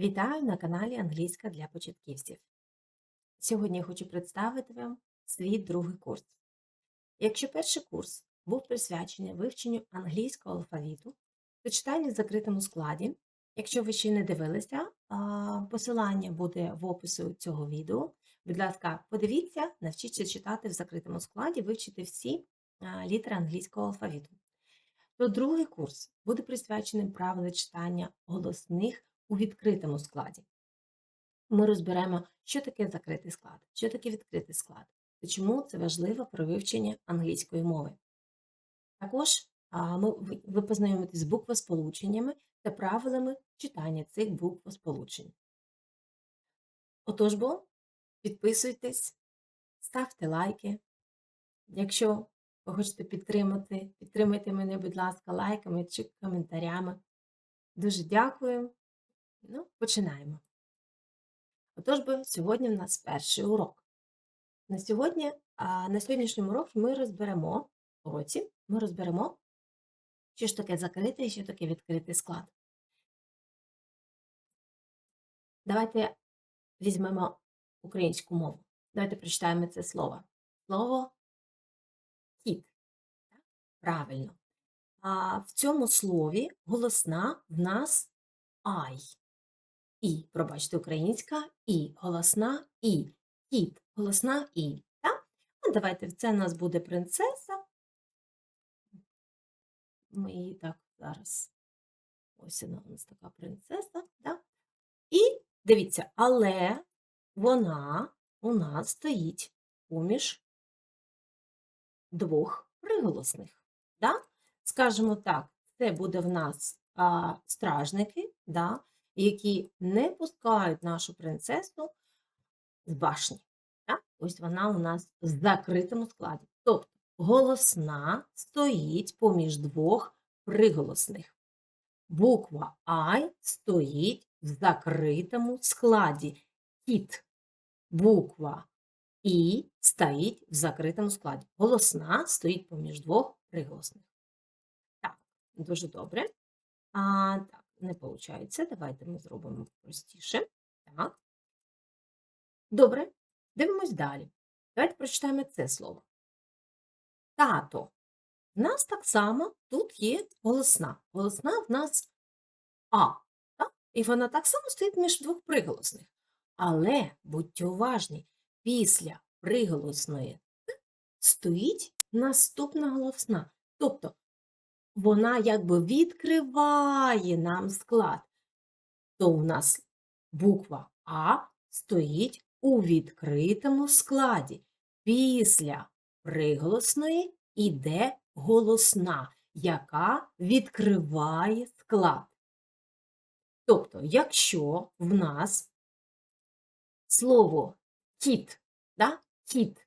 Вітаю на каналі Англійська для початківців. Сьогодні я хочу представити вам свій другий курс. Якщо перший курс був присвячений вивченню англійського алфавіту, то читання в закритому складі. Якщо ви ще не дивилися, посилання буде в описі цього відео. Будь ласка, подивіться, навчіться читати в закритому складі, вивчити всі літери англійського алфавіту. То другий курс буде присвячений правилам читання голосних у відкритому складі. Ми розберемо, що таке закритий склад, що таке відкритий склад, та чому це важливо при вивченні англійської мови. Також ми, ви познайомитесь з буквосполученнями та правилами читання цих буквосполучень. Отож бо, підписуйтесь, ставте лайки. Якщо ви хочете підтримати, підтримайте мене, будь ласка, лайками чи коментарями. Дуже дякую. Ну, починаємо. Отож би, сьогодні в нас перший урок. На сьогодні, на сьогоднішньому уроці ми розберемо уроці, ми розберемо, що ж таке закритий і що таке відкритий склад. Давайте візьмемо українську мову. Давайте прочитаємо це слово. Слово кіт. Правильно. А в цьому слові голосна в нас ай. І, пробачте, українська і, голосна і, кіт, голосна і. Так? Ну, давайте, це у нас буде принцеса. Ми її так зараз. Ось вона у нас така принцеса. Так? І дивіться, але вона у нас стоїть поміж двох приголосних. Да? Скажімо так, це буде в нас а, стражники, да? Які не пускають нашу принцесу з башні. Так? Ось вона у нас в закритому складі. Тобто голосна стоїть поміж двох приголосних. Буква I стоїть в закритому складі. Кіт. Буква І стоїть в закритому складі. Голосна стоїть поміж двох приголосних. Так, дуже добре. А, так, не виходить. Давайте ми зробимо простіше. Так. Добре. Дивимось далі. Давайте прочитаємо це слово. Тато. В нас так само тут є голосна. Голосна в нас А. Так? І вона так само стоїть між двох приголосних. Але будьте уважні, після приголосної «т» стоїть наступна голосна. Тобто вона якби відкриває нам склад. То у нас буква А стоїть у відкритому складі. Після приголосної іде голосна, яка відкриває склад. Тобто, якщо в нас слово кіт, да? кіт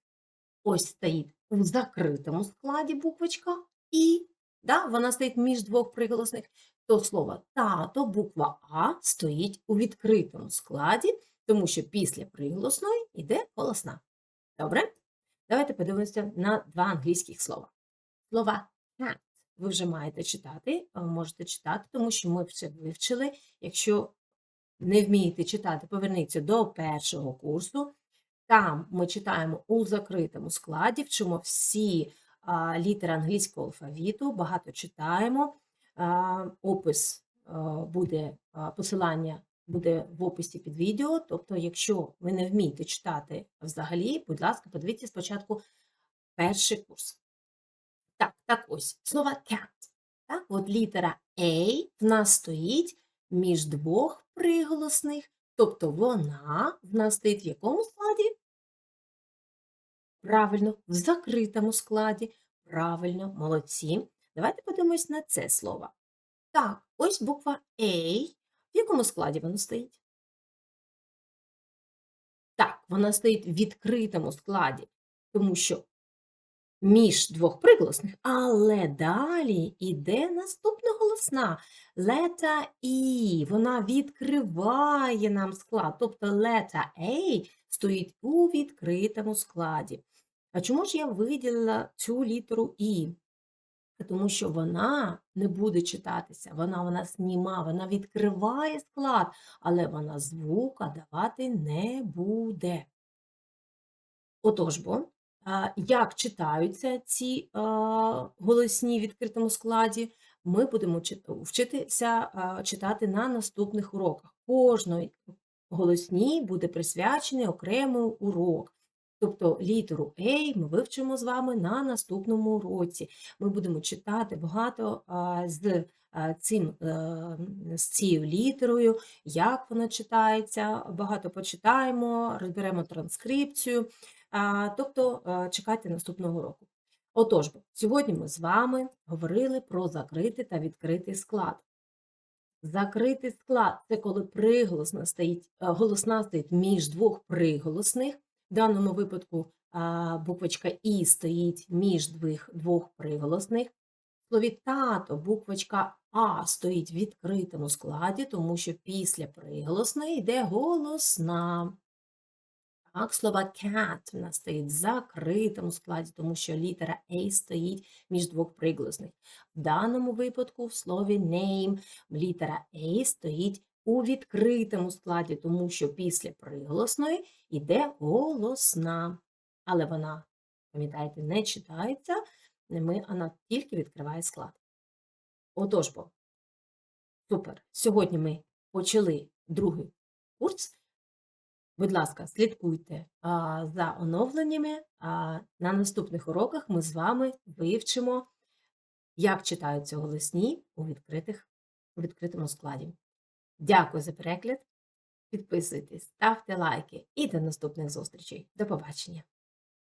ось стоїть у закритому складі буквочка і да, вона стоїть між двох приголосних, то слово тато, буква А стоїть у відкритому складі, тому що після приголосної йде голосна. Добре? Давайте подивимося на два англійських слова. Слова cat ви вже маєте читати, можете читати, тому що ми все вивчили. Якщо не вмієте читати, поверніться до першого курсу. Там ми читаємо у закритому складі, вчимо всі а, літери англійського алфавіту, багато читаємо. Опис буде, посилання буде в описі під відео. Тобто, якщо ви не вмієте читати взагалі, будь ласка, подивіться спочатку перший курс. Так, так ось, слово cat. Так, от літера A в нас стоїть між двох приголосних, тобто вона в нас стоїть в якому складі? Правильно, в закритому складі. Правильно, молодці. Давайте подивимось на це слово. Так, ось буква A. В якому складі вона стоїть? Так, вона стоїть в відкритому складі, тому що між двох приголосних, але далі йде наступна голосна лета І. Вона відкриває нам склад. Тобто лета A стоїть у відкритому складі. А чому ж я виділила цю літеру І? тому що вона не буде читатися, вона у нас німа, вона відкриває склад, але вона звука давати не буде. Отож бо, як читаються ці голосні в відкритому складі, ми будемо вчитися читати на наступних уроках. Кожної голосній буде присвячений окремий урок. Тобто літеру A ми вивчимо з вами на наступному уроці. Ми будемо читати багато з, цим, е, з цією літерою, як вона читається, багато почитаємо, розберемо транскрипцію. Тобто е, чекайте наступного року. Отож, сьогодні ми з вами говорили про закритий та відкритий склад. Закритий склад це коли приголосна стоїть, е, голосна стоїть між двох приголосних. В даному випадку буквочка І стоїть між двох, двох приголосних. В слові тато буквочка А стоїть в відкритому складі, тому що після приголосної йде голосна. Так, слова cat в нас стоїть в закритому складі, тому що літера A стоїть між двох приголосних. В даному випадку в слові name літера A стоїть у відкритому складі, тому що після приголосної йде голосна. Але вона, пам'ятаєте, не читається, ми, вона тільки відкриває склад. Отож бо, супер. Сьогодні ми почали другий курс. Будь ласка, слідкуйте а, за оновленнями. А, на наступних уроках ми з вами вивчимо, як читаються голосні у, відкритих, у відкритому складі. Дякую за перегляд. Підписуйтесь, ставте лайки і до наступних зустрічей. До побачення!